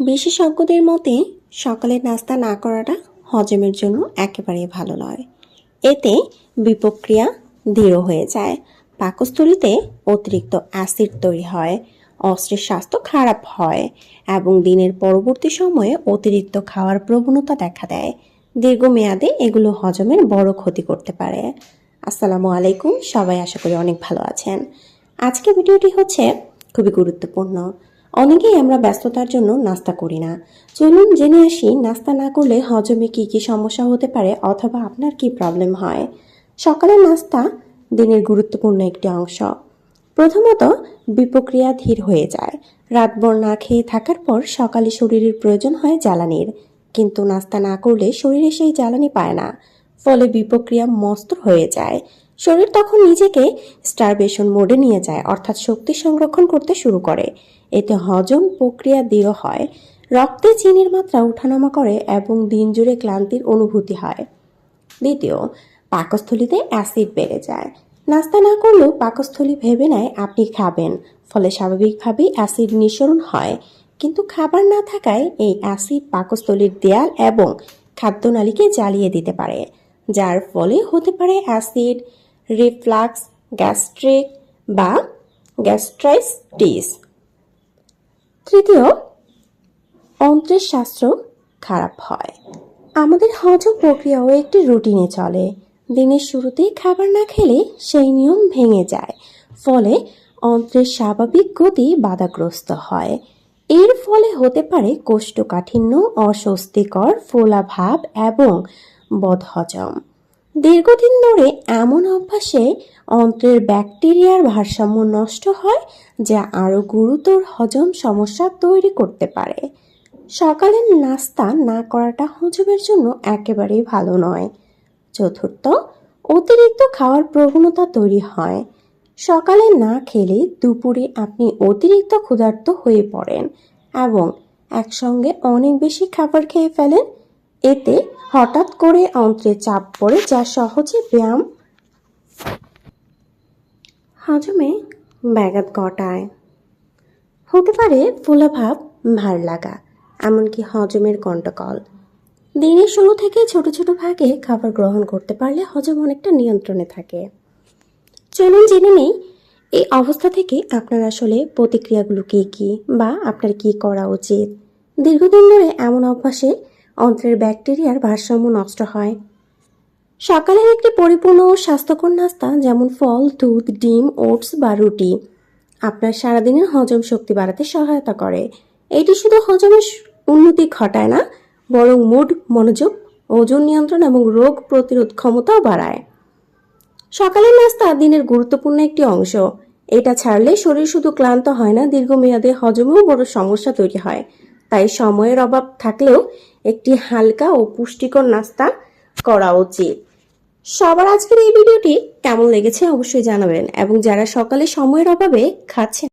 বিশেষজ্ঞদের মতে, সকালের নাস্তা না করাটা হজমের জন্য একেবারেই ভালো নয়। এতে বিপক্রিয়া দৃঢ় হয়ে যায়। পাকস্থলিতে অতিরিক্ত অ্যাসিড তৈরি হয়, অস্ত্রের স্বাস্থ্য খারাপ হয় এবং দিনের পরবর্তী সময়ে অতিরিক্ত খাওয়ার প্রবণতা দেখা দেয়। দীর্ঘমেয়াদে এগুলো হজমের বড় ক্ষতি করতে পারে। আসসালামু আলাইকুম, সবাই আশা করি অনেক ভালো আছেন। আজকে ভিডিওটি হচ্ছে খুবই গুরুত্বপূর্ণ। অনেকেই আমরা ব্যস্ততার জন্য নাস্তা করি না। চলুন জেনে আসি নাস্তা না করলে হজমে কি কি সমস্যা হতে পারে অথবা আপনার কি প্রবলেম হয়। সকালের নাস্তা দিনের গুরুত্বপূর্ণ একটি অংশ। প্রথমত, বিপক্রিয়া ধীর হয়ে যায়। রাতভর না খেয়ে থাকার পর সকালে শরীরের প্রয়োজন হয় জ্বালানির। কিন্তু নাস্তা না করলে শরীরে সেই জ্বালানি পায় না। ফলে বিপক্রিয়া মস্ত হয়ে যায়। শরীর তখন নিজেকে স্টারবেশন মোডে নিয়ে যায়, অর্থাৎ শক্তি সংরক্ষণ করতে শুরু করে। এতে হজম প্রক্রিয়া দৃঢ় হয়, রক্তে চিনির মাত্রা ওঠানামা করে এবং দিন জুড়ে ক্লান্তির অনুভূতি হয়। দ্বিতীয়, পাকস্থলীতে অ্যাসিড বেড়ে যায়। নাস্তা না করলেও পাকস্থলী ভেবে নেয়, আপনি খাবেন। ফলে স্বাভাবিকভাবেই অ্যাসিড নিঃসরণ হয়। কিন্তু খাবার না থাকায় এই অ্যাসিড পাকস্থলীর দেয়াল এবং খাদ্যনালীকে জ্বালিয়ে দিতে পারে, যার ফলে হতে পারে অ্যাসিড রিফ্লাক্স গ্যাস্ট্রিক বা গ্যাস্ট্রাইটিস তৃতীয়, অন্ত্রের শাস্ত্র খারাপ হয়। আমাদের হজম প্রক্রিয়াও একটি রুটিনে চলে। দিনের শুরুতেই খাবার না খেলে সেই নিয়ম ভেঙে যায়। ফলে অন্ত্রের স্বাভাবিক গতি বাধাগ্রস্ত হয়। এর ফলে হতে পারে কোষ্ঠকাঠিন্য, অস্বস্তিকর, ফোলাভাব এবং বদহজম। দীর্ঘদিন ধরে এমন অভ্যাসে অন্ত্রের ব্যাকটেরিয়ার ভারসাম্য নষ্ট হয়, যা আরও গুরুতর হজম সমস্যা তৈরি করতে পারে। সকালের নাস্তা না করাটা হজমের জন্য একেবারেই ভালো নয়। চতুর্থ, অতিরিক্ত খাওয়ার প্রবণতা তৈরি হয়। সকালে না খেলে দুপুরে আপনি অতিরিক্ত ক্ষুধার্ত হয়ে পড়েন এবং একসঙ্গে অনেক বেশি খাবার খেয়ে ফেলেন। এতে হঠাৎ করে অন্ত্রে চাপ পড়ে যা সহজে ব্যায়াম হজমে ব্যাঘাত ঘটায়। হতে পারে ফোলাভাব, ভার লাগা, এমনকি হজমের কণ্টকল দিনের শুরু থেকে ছোট ছোট ভাগে খাবার গ্রহণ করতে পারলে হজম অনেকটা নিয়ন্ত্রণে থাকে। চলুন জেনে নেই, এই অবস্থা থেকে আপনার আসলে প্রতিক্রিয়াগুলো কী কী বা আপনার কি করা উচিত? দীর্ঘদিন ধরে এমন অভ্যাসে অন্ত্রের ব্যাকটেরিয়ার ভারসাম্য নষ্ট হয়। সকালের একটি পরিপূর্ণ ও স্বাস্থ্যকর নাস্তা যেমন ফল, দুধ, ডিম, ওটস বা রুটি। আপনার সারাদিনের হজম শক্তি বাড়াতে সহায়তা করে। এটি শুধু হজমের উন্নতি ঘটায় না, বরং মুড, মনোযোগ, ওজন নিয়ন্ত্রণ এবং রোগ প্রতিরোধ ক্ষমতাও বাড়ায়। সকালের নাস্তা দিনের গুরুত্বপূর্ণ একটি অংশ। এটা ছাড়লে শরীর শুধু ক্লান্ত হয় না, দীর্ঘমেয়াদে হজমেও বড় সমস্যা তৈরি হয়। তাই সময়ের অভাব থাকলেও একটি হালকা ও পুষ্টিকর নাস্তা করা উচিত। সবার আজকের এই ভিডিওটি কেমন লেগেছে অবশ্যই জানাবেন এবং যারা সকালে সময়ের অভাবে খাচ্ছেন